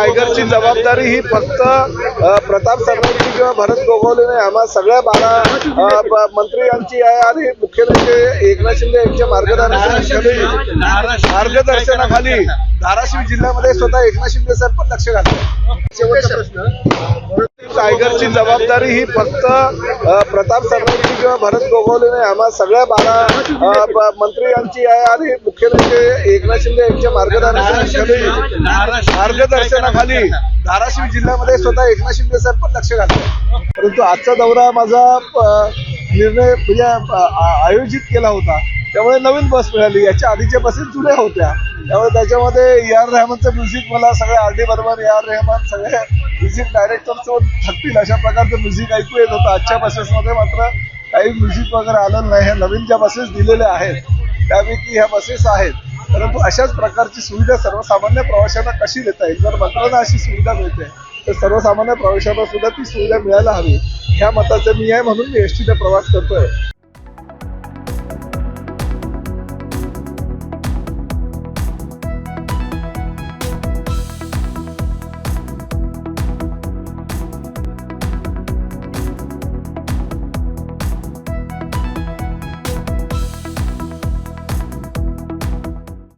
टायगरची जबाबदारी ही फक्त प्रताप सरनाईची किंवा भरत गोगावले नाही आम्हा सगळ्या बारा मंत्री यांची आहे आणि मुख्यमंत्री एकनाथ शिंदे यांच्या मार्गदर्शनाखाली मार्गदर्शनाखाली धाराशिव जिल्ह्यामध्ये स्वतः एकनाथ शिंदे साहेब पण लक्ष घालतात. शेवटचा प्रश्न. टायगरची जबाबदारी ही फक्त प्रताप सरनाईची किंवा भरत गोगावले नाही आम्हा सगळ्या बारा मंत्री यांची आहे आणि मुख्यमंत्री एकनाथ शिंदे यांच्या मार्गदर्शनाखाली मार्गदर्शनाखाली धाराशिव जिल्ह्यामध्ये स्वतः एकनाथ शिंदे साहेब पण लक्ष घालतात. परंतु आजचा दौरा माझा निर्णय म्हणजे आयोजित केला होता. त्यामुळे नवीन बस मिळाली. याच्या आधीच्या बसेस जुन्या होत्या त्यामुळे त्याच्यामध्ये ए आर रेहमानचं म्युझिक मला सगळे R D Burman A R Rahman सगळे म्युझिक डायरेक्टरचं थकतील अशा प्रकारचं म्युझिक ऐकू येत होतं. आजच्या बसेसमध्ये मात्र काही म्युझिक वगैरे आलं नाही. ह्या नवीन ज्या बसेस दिलेल्या आहेत त्यापैकी ह्या बसेस आहेत. परंतु अशाच प्रकारची सुविधा सर्वसामान्य प्रवाशांना कशी देता येईल? जर मंत्र्यांना अशी सुविधा मिळते तर सर्वसामान्य प्रवाशांना सुद्धा ती सुविधा मिळायला हवी. ह्या मताचा मी आहे म्हणून मी एस टीचा प्रवास करतोय.